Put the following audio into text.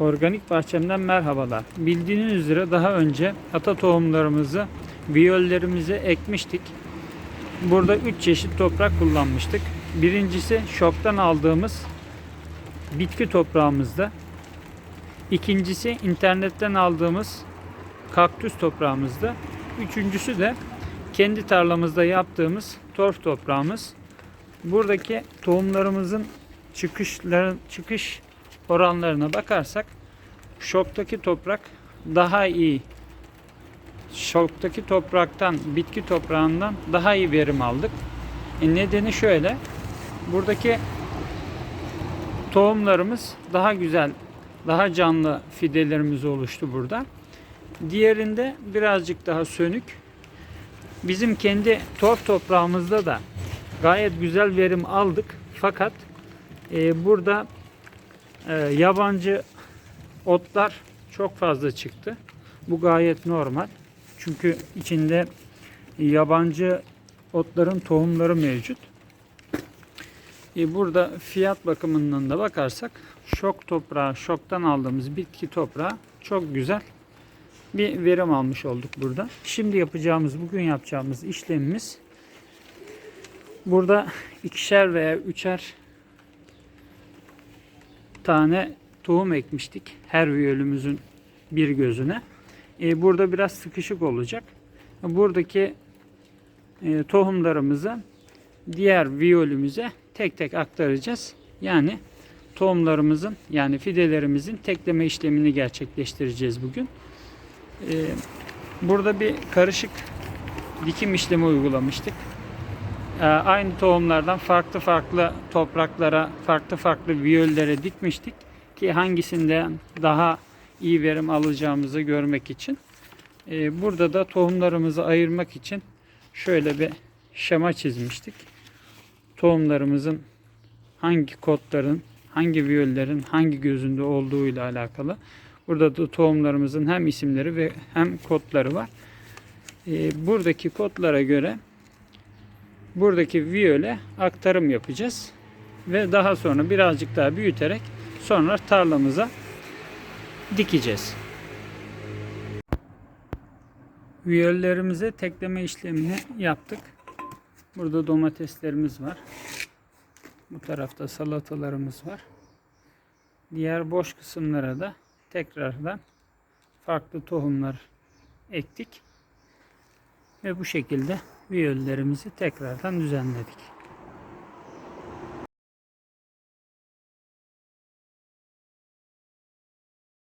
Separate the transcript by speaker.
Speaker 1: Organik bahçemden merhabalar. Bildiğiniz üzere daha önce ata tohumlarımızı viyollerimize ekmiştik. Burada 3 çeşit toprak kullanmıştık. Birincisi şoktan aldığımız bitki toprağımızda. İkincisi internetten aldığımız kaktüs toprağımızda. Üçüncüsü de kendi tarlamızda yaptığımız torf toprağımız. Buradaki tohumlarımızın çıkışların çıkış oranlarına bakarsak şoktaki toprak daha iyi şoktaki topraktan bitki toprağından daha iyi verim aldık. E nedeni şöyle. Buradaki tohumlarımız daha güzel, daha canlı fidelerimiz oluştu burada. Diğerinde birazcık daha sönük. Bizim kendi torf toprağımızda da gayet güzel verim aldık. Fakat e, burada e, yabancı otlar çok fazla çıktı. Bu gayet normal. Çünkü içinde yabancı otların tohumları mevcut. E, burada fiyat bakımından da bakarsak şok toprağı, şoktan aldığımız bitki toprağı çok güzel bir verim almış olduk burada. Şimdi yapacağımız, bugün yapacağımız işlemimiz burada ikişer veya üçer tane tohum ekmiştik her viyolümüzün bir gözüne. E, burada biraz sıkışık olacak. Buradaki e, tohumlarımızı diğer viyolümüze tek tek aktaracağız. Yani tohumlarımızın yani fidelerimizin tekleme işlemini gerçekleştireceğiz bugün. E, burada bir karışık dikim işlemi uygulamıştık. E, aynı tohumlardan farklı farklı topraklara, farklı farklı viyollere dikmiştik ki hangisinden daha iyi verim alacağımızı görmek için. E, burada da tohumlarımızı ayırmak için şöyle bir şema çizmiştik. Tohumlarımızın hangi kodların, hangi viyollerin hangi gözünde olduğuyla alakalı. Burada da tohumlarımızın hem isimleri ve hem kodları var. E, buradaki kodlara göre buradaki viyole aktarım yapacağız. Ve daha sonra birazcık daha büyüterek sonra tarlamıza dikeceğiz. Viyollerimize tekleme işlemini yaptık. Burada domateslerimiz var. Bu tarafta salatalarımız var. Diğer boş kısımlara da tekrardan farklı tohumlar ektik. Ve bu şekilde viyollerimizi tekrardan düzenledik.